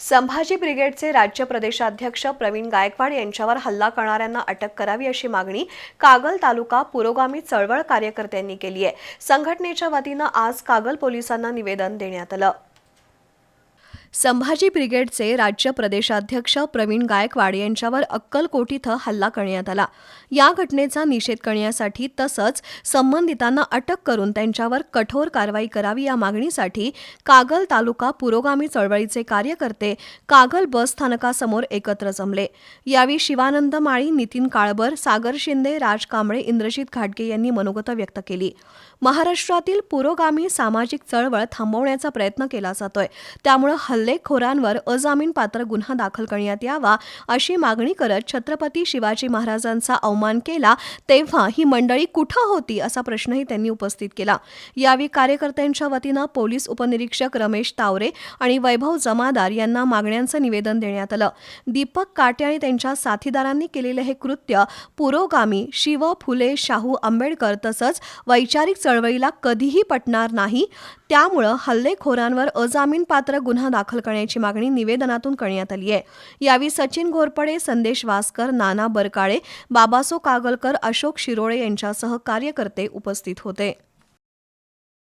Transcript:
संभाजी ब्रिगेडचे राज्य प्रदेशाध्यक्ष प्रवीण गायकवाड यांच्यावर हल्ला करणाऱ्यांना अटक करावी अशी मागणी कागल तालुका पुरोगामी चळवळ कार्यकर्त्यांनी केली आहे. संघटनेच्या वतीनं आज कागल पोलिसांना निवेदन देण्यात आलं. संभाजी ब्रिगेडचे राज्य प्रदेशाध्यक्ष प्रवीण गायकवाड यांच्यावर अक्कलकोट इथं हल्ला करण्यात आला. या घटनेचा निषेध करण्यासाठी तसंच संबंधितांना अटक करून त्यांच्यावर कठोर कारवाई करावी या मागणीसाठी कागल तालुका पुरोगामी चळवळीचे कार्यकर्ते कागल बस स्थानकासमोर एकत्र जमले. यावेळी शिवानंद माळी नितीन काळबर सागर शिंदे राज कांबळे इंद्रजित घाटगे यांनी मनोगत व्यक्त केली. महाराष्ट्रातील पुरोगामी सामाजिक चळवळ थांबवण्याचा प्रयत्न केला जातोय. त्यामुळे हल्लेखोरांवर अजामीनपात्र गुन्हा दाखल करण्यात यावा अशी मागणी करत छत्रपती शिवाजी महाराजांचा अवमान केला तेव्हा ही मंडळी कुठं होती असा प्रश्नही त्यांनी उपस्थित केला. यावेळी कार्यकर्त्यांच्या वतीनं पोलीस उपनिरीक्षक रमेश तावरे आणि वैभव जमादार यांना मागण्यांचं निवेदन देण्यात आलं. दीपक काटे आणि त्यांच्या साथीदारांनी केलेलं हे कृत्य पुरोगामी शिव फुले शाहू आंबेडकर तसंच वैचारिक चळवळीला कधीही पटणार नाही. त्यामुळं हल्लेखोरांवर अजामीनपात्र गुन्हा दाखल दाखल करण्याची मागणी निवेदनातून करण्यात आली आहे. यावेळी सचिन घोरपडे संदेश वासकर नाना बरकाळे बाबासो कागलकर अशोक शिरोळे यांच्यासह कार्यकर्ते उपस्थित होते.